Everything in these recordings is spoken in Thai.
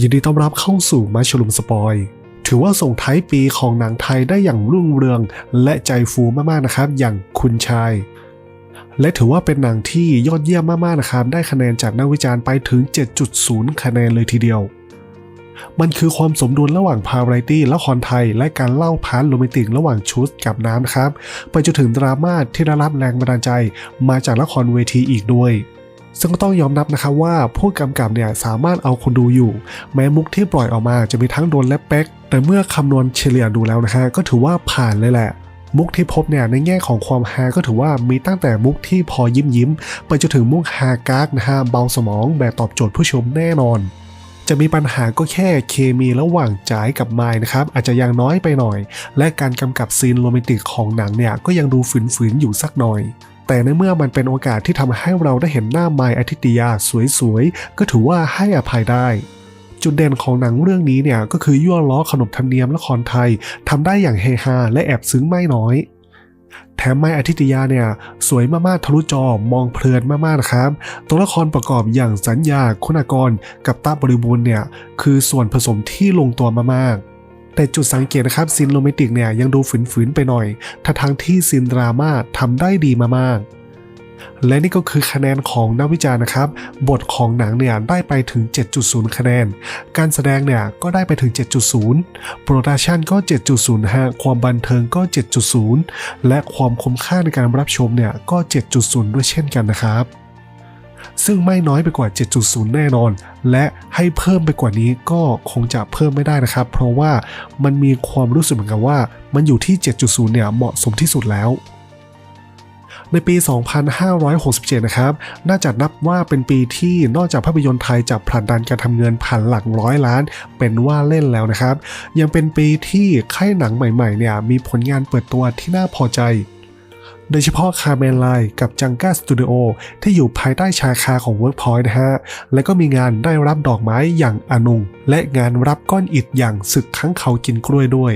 ยินดีต้อนรับเข้าสู่มาชลุมสปอย ถือว่าส่งท้ายปีของหนังไทยได้อย่างรุ่งเรืองและใจฟูมากๆนะครับ อย่างคุณชาย และถือว่าเป็นหนังที่ยอดเยี่ยมมากๆนะครับ ได้คะแนนจากนักวิจารณ์ไปถึง 7.0 คะแนนเลยทีเดียว มันคือความสมดุลระหว่างพาไรตี้ละครไทย และการเล่าพาร์ทโรแมนติกระหว่างชุดกับน้ำนะครับ ไปจนถึงดราม่าที่ได้รับแรงบันดาลใจมาจากละครเวทีอีกด้วย ซึ่งก็ต้องยอมรับนะครับว่าผู้กำกับเนี่ยสามารถเอาคนดูอยู่ แม้มุกที่ปล่อยออกมาจะมีทั้งโดนและเป๊ก แต่เมื่อคำนวณเฉลี่ยดูแล้วนะฮะก็ถือว่าผ่านเลยแหละ มุกที่พบเนี่ยในแง่ของความฮาก็ถือว่ามีตั้งแต่มุกที่พอยิ้มยิ้มๆไปจนถึงมุกฮากากนะฮะเบาสมองแบบตอบโจทย์ผู้ชมแน่นอน จะมีปัญหาก็แค่เคมีระหว่างจ๋ายกับไมายนะครับอาจจะยังน้อยไปหน่อย และการกำกับซีนโรแมนติกของหนังเนี่ยก็ยังดูฝืนๆอยู่สักหน่อย แต่ในเมื่อมันเป็นโอกาสที่ทำให้เราได้เห็นหน้าไมอาทิตยาสวยๆ ก็ถือว่าให้อภัยได้ จุดเด่นของหนังเรื่องนี้เนี่ยก็คือยั่วล้อขนบธรรมเนียมละครไทยทำได้อย่างเฮฮาและแอบซึ้งไม่น้อย แถมไมอาทิตยาเนี่ยสวยมากๆทะลุจอมองเพลินมากๆนะครับ ตัวละครประกอบอย่างสัญญาคุณากรกับตาบริบูรณ์เนี่ยคือส่วนผสมที่ลงตัวมากๆ แต่จุดสังเกตนะครับซีนโรแมนติกเนี่ยยังดูฝืนๆไปหน่อยถ้าทางที่ซีนดราม่าทำได้ดีมากๆและนี่ก็คือคะแนนของนักวิจารณ์นะครับ บทของหนังเนี่ยได้ไปถึง 7.0 คะแนน การแสดงเนี่ยก็ได้ไปถึง 7.0 โปรดักชันก็ 7.0ฮะความบันเทิงก็ 7.0 และความคุ้มค่าในการรับชมเนี่ยก็ 7.0 ด้วยเช่นกันนะครับ ซึ่งไม่น้อยไปกว่า 7.0 แน่นอน และให้เพิ่มไปกว่านี้ก็คงจะเพิ่มไม่ได้นะครับ เพราะว่ามันมีความรู้สึกเหมือนกันว่า มันอยู่ที่ 7.0 เนี่ยเหมาะสมที่สุดแล้วในปี 2567 นะครับ น่าจะนับว่าเป็นปีที่นอกจากภาพยนตร์ไทยจะผลักดันการทำเงินผ่านหลักร้อยล้าน เป็นว่าเล่นแล้วนะครับ ยังเป็นปีที่ค่ายหนังใหม่ๆ เนี่ยมีผลงานเปิดตัวที่น่าพอใจ โดยเฉพาะคาเมนไลกับจังก้าสตูดิโอที่อยู่ภายใต้ชาคาของ Workpoint นะฮะ และก็มีงานได้รับดอกไม้อย่างอนุง และงานรับก้อนอิฐอย่างศึกค้างเขากินกล้วยด้วย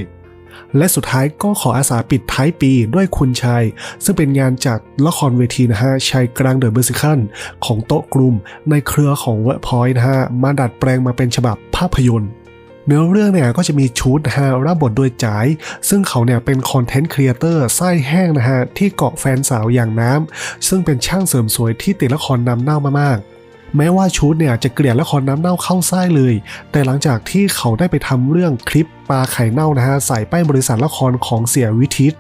และสุดท้ายก็ขออาสาปิดท้ายปีด้วยคุณชายซึ่งเป็นงานจากละครเวทีนะฮะชายกลางเดอะเบอร์ซิคันของโต๊ะกลุ่มในเครือของ Workpoint นะฮะมาดัดแปลงมาเป็นฉบับภาพยนตร์ เนื้อเรื่องเนี่ยก็จะมีชุดนะฮะรับบทโดยจ๋าย ซึ่งเขาเนี่ยเป็นคอนเทนต์ครีเอเตอร์ไส้แห้งนะฮะที่เกาะแฟนสาวอย่างน้ำซึ่งเป็นช่างเสริมสวยที่ติดละครนำเน่ามากๆแม้ว่าชุดเนี่ยจะเกลียดละครน้ำเน่าเข้าไส้เลย แต่หลังจากที่เขาได้ไปทำเรื่องคลิปปลาไข่เน่านะฮะใส่ป้ายบริษัทละครของเสียวิทิต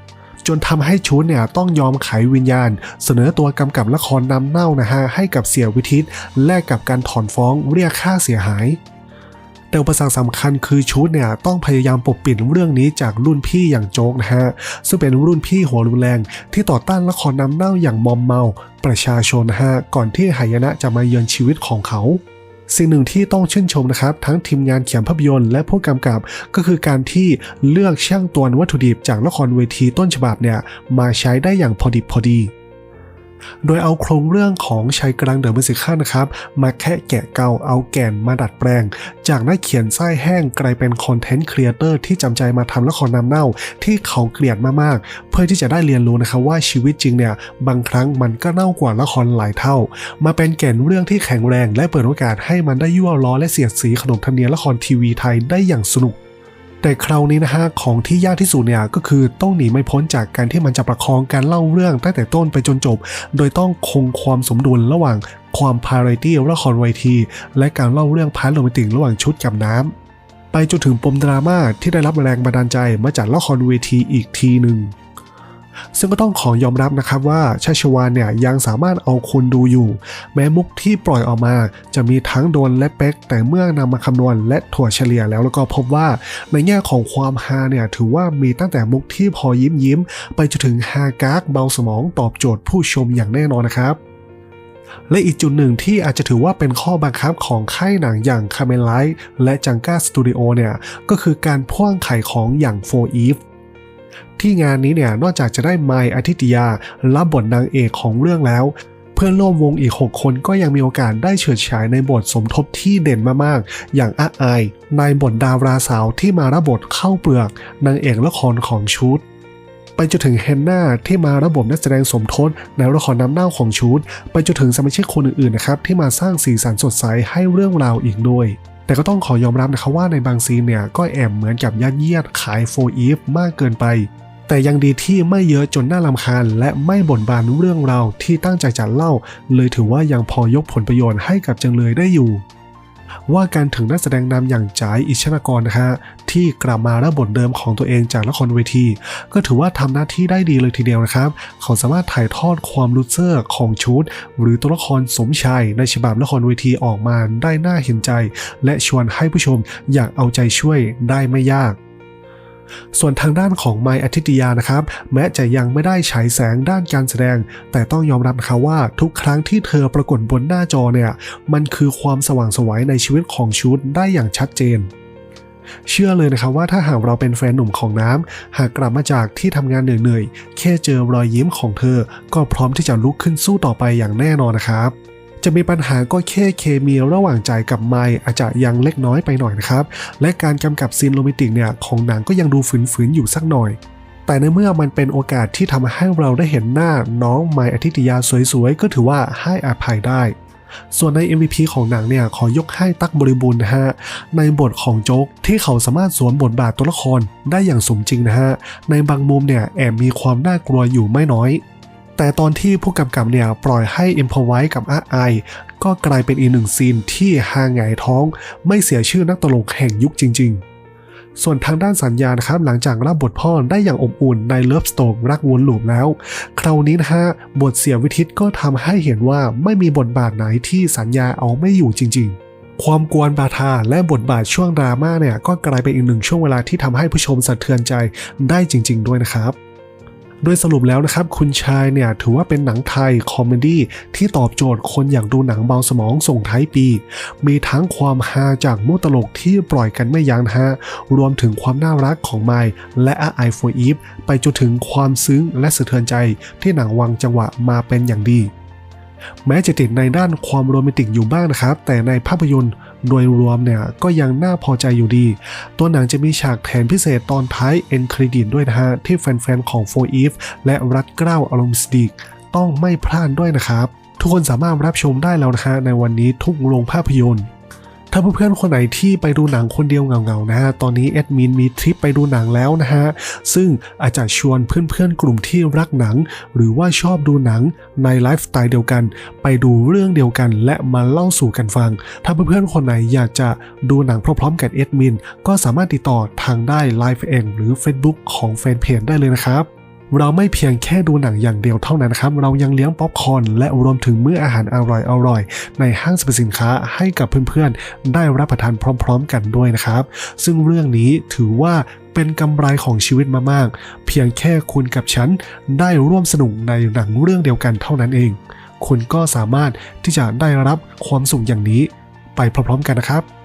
จนทำให้ชุดเนี่ยต้องยอมขายวิญญาณ เสนอตัวกำกับละครนำเน่านะฮะให้กับเสียวิทิต แลกกับการถอนฟ้องเรียกค่าเสียหาย แต่อุปสรรคสำคัญคือชุดเนี่ยต้องพยายามปกปิดเรื่องนี้จากรุ่นพี่อย่างโจ๊กนะฮะ ซึ่งเป็นรุ่นพี่หัวรุนแรง ที่ต่อต้านละครน้ำเน่าอย่างมอมเมา ประชาชนนะฮะก่อนที่หายนะจะมาเยือนชีวิตของเขาสิ่งหนึ่งที่ต้องชื่นชมนะครับ ทั้งทีมงานเขียนภาพยนตร์และผู้กำกับก็คือการที่เลือกช่างตวงวัตถุดิบจากละครเวทีต้นฉบับเนี่ยมาใช้ได้อย่างพอดิบพอดี โดยเอาโครงเรื่องของชายกลางเดอะมิสิคัลนะครับ มาแค่แกะเกาเอาแก่นมาดัดแปลง จากนักเขียนไส้แห้งกลายเป็นคอนเทนต์ครีเอเตอร์ที่จำใจมาทำละครนำเน่าที่เขาเกลียดมากๆ เพื่อที่จะได้เรียนรู้นะครับว่าชีวิตจริงเนี่ย บางครั้งมันก็เน่ากว่าละครหลายเท่า มาเป็นแก่นเรื่องที่แข็งแรง และเปิดโอกาสให้มันได้ยั่วล้อและเสียดสีขนบธรรมเนียมละครทีวีไทยได้อย่างสนุก แต่คราวนี้นะฮะของที่ยากที่สุดเนี่ยก็คือต้องหนีไม่พ้นจากการที่มันจะประคองการเล่าเรื่องตั้งแต่ต้นไปจนจบ โดยต้องคงความสมดุลระหว่างความพาราตี้ละครเวที และการเล่าเรื่องพาร์ทโรแมนติกระหว่างชุดกับน้ำไปจนถึงปมดราม่าที่ได้รับแรงบันดาลใจมาจากละครเวทีอีกทีหนึ่ง ซึ่งก็ต้องขอยอมรับนะครับว่าชาชวานเนี่ยยังสามารถเอาคนดูอยู่ แม้มุกที่ปล่อยออกมา จะมีทั้งโดนและเป๊ก แต่เมื่อนำมาคำนวณและถั่วเฉลี่ยแล้วแล้วก็พบว่าในแง่ของความฮาเนี่ยถือว่ามีตั้งแต่มุกที่พอยิ้มยิ้มๆไปจนถึงฮากากเบาสมองตอบโจทย์ผู้ชมอย่างแน่นอนนะครับและอีกจุดหนึ่งที่อาจจะถือว่าเป็นข้อบังคับของค่ายหนังอย่างคาเมนไลท์และจังก้าสตูดิโอเนี่ย ก็คือการพ่วงไข่ของอย่างโฟอีฟ ที่งานนี้เนี่ยนอกจากจะได้ไมล์อาทิตยารับบทนางเอกของเรื่องแล้ว เพื่อนร่วมวงอีก 6 คนก็ยังมีโอกาสได้เฉิดฉายในบทสมทบที่เด่นมากๆ อย่างอาอายในบทดาวราสาวที่มารับบทเข้าเปลือกนางเอกละครของชุดไปจนถึงเฮนนาที่มาระบบนักแสดงสมทบในละครน้ำเน่าของชุด ไปจนถึงสมาชิกคนอื่นๆนะครับที่มาสร้างสีสันสดใสให้เรื่องราวอีกด้วย แต่ก็ต้องขอยอมรับนะครับว่าในบางซีนเนี่ยก็แอบเหมือนกับยัดเยียดขายโฟอีฟมากเกินไป แต่ยังดีที่ไม่เยอะจนน่าลำคาญ และไม่บ่นบานเรื่องราวที่ตั้งใจจะเล่า เลยถือว่ายังพอยกผลประโยชน์ให้กับจังเลยได้อยู่ ว่าการถึงนักแสดงนำอย่างจ๋ายอิชนากรนะฮะที่กลับมารับบทเดิมของตัวเองจากละครเวที ก็ถือว่าทำหน้าที่ได้ดีเลยทีเดียวนะครับ เขาสามารถถ่ายทอดความรู้สึกของชุด หรือตัวละครสมชายในฉบับละครเวทีออกมาได้น่าเห็นใจ และชวนให้ผู้ชมอยากเอาใจช่วยได้ไม่ยาก ส่วนทางด้านของไมอาทิตยานะครับ แม้จะยังไม่ได้ฉายแสงด้านการแสดง แต่ต้องยอมรับนะคะว่าทุกครั้งที่เธอปรากฏบนหน้าจอเนี่ยมันคือความสว่างสวยในชีวิตของชุดได้อย่างชัดเจนเชื่อเลยนะครับว่าถ้าหากเราเป็นแฟนหนุ่มของน้ำหากกลับมาจากที่ทำงานเหนื่อยๆแค่เจอรอยยิ้มของเธอ ก็พร้อมที่จะลุกขึ้นสู้ต่อไปอย่างแน่นอนนะครับ จะมีปัญหาก็แค่เคมีระหว่างใจกับไมค์อาจจะยังเล็กน้อยไปหน่อยนะครับ และการกำกับซีนโรแมนติกเนี่ยของหนังก็ยังดูฝืนๆอยู่สักหน่อยแต่ในเมื่อมันเป็นโอกาสที่ทำให้เราได้เห็นหน้าน้องไมอาทิตยาสวยๆ ก็ถือว่าให้อภัยได้ ส่วนใน MVP ของหนังเนี่ยขอยกให้ตั๊กบริบูรณ์นะฮะ ในบทของโจ๊กที่เขาสามารถสวมบทบาทตัวละครได้อย่างสมจริงนะฮะ ในบางมุมเนี่ยแอบมีความน่ากลัวอยู่ไม่น้อย แต่ตอนที่ผู้กำกับเนี่ย ปล่อยให้เอ็มพอไว้กับอาไอก็กลายเป็นอีกหนึ่งซีนที่หางหงท้อง ไม่เสียชื่อนักตลกแห่งยุคจริง ๆส่วนทางด้านสัญญานะครับหลังจากรับบทพ่อได้อย่างอบอุ่นในเลิฟสโตกรักวนลูปแล้ว คราวนี้นะฮะบทเสียวิทิตก็ทำให้เห็นว่าไม่มีบทบาทไหนที่สัญญาเอาไม่อยู่จริง ๆ ความกวนบาทาและบทบาทช่วงดราม่าเนี่ยก็กลายเป็นอีกหนึ่งช่วงเวลาที่ทำให้ผู้ชมสะเทือนใจได้จริง ๆ ด้วยนะครับ โดยสรุปแล้วนะครับ คุณชายเนี่ยถือว่าเป็นหนังไทยคอมเมดี้ที่ตอบโจทย์คนอยากดูหนังเบาสมองส่งท้ายปี มีทั้งความฮาจากมุกตลกที่ปล่อยกันไม่ยั้งฮะ รวมถึงความน่ารักของไมล์และอาไอโฟอีฟไปจนถึงความซึ้งและสะเทือนใจที่หนังวางจังหวะมาเป็นอย่างดี แม้จะติดในด้านความโรแมนติกอยู่บ้างนะครับ แต่ในภาพยนตร์ โดยรวมเนี่ยก็ยังน่าพอใจอยู่ดี ตัวหนังจะมีฉากแผนพิเศษตอนท้ายเอ็นเครดิตด้วยนะฮะ ที่แฟนๆ ของ 4 Eve และรัดเกล้าอารมณ์สติกต้องไม่พลาดด้วยนะครับ ทุกคนสามารถรับชมได้แล้วนะฮะในวันนี้ทุกโรงภาพยนตร์ ถ้าเพื่อนๆคนไหนที่ไปดูหนังคนเดียวเหงาๆนะฮะ ตอนนี้แอดมินมีทริปไปดูหนังแล้วนะฮะ ซึ่งอาจจะชวนเพื่อนๆกลุ่มที่รักหนัง หรือว่าชอบดูหนังในไลฟ์สไตล์เดียวกัน ไปดูเรื่องเดียวกัน และมาเล่าสู่กันฟัง ถ้าเพื่อนๆคนไหนอยากจะดูหนังพร้อมๆกับแอดมินก็สามารถติดต่อทางได้ไลฟ์เองหรือ Facebook ของแฟนเพจได้เลยนะครับ เราไม่เพียงแค่ดูหนังอย่างเดียวเท่านั้นครับ เรายังเลี้ยงป๊อปคอร์นและรวมถึงมื้ออาหารอร่อยๆในห้างสรรพสินค้าให้กับเพื่อนๆ ได้รับประทานพร้อมๆ กันด้วยนะครับ ซึ่งเรื่องนี้ถือว่าเป็นกำไรของชีวิตมากๆเพียงแค่คุณกับฉันได้ร่วมสนุกในหนังเรื่องเดียวกันเท่านั้นเอง คุณก็สามารถที่จะได้รับความสุขอย่างนี้ ไปพร้อมๆ กันนะครับ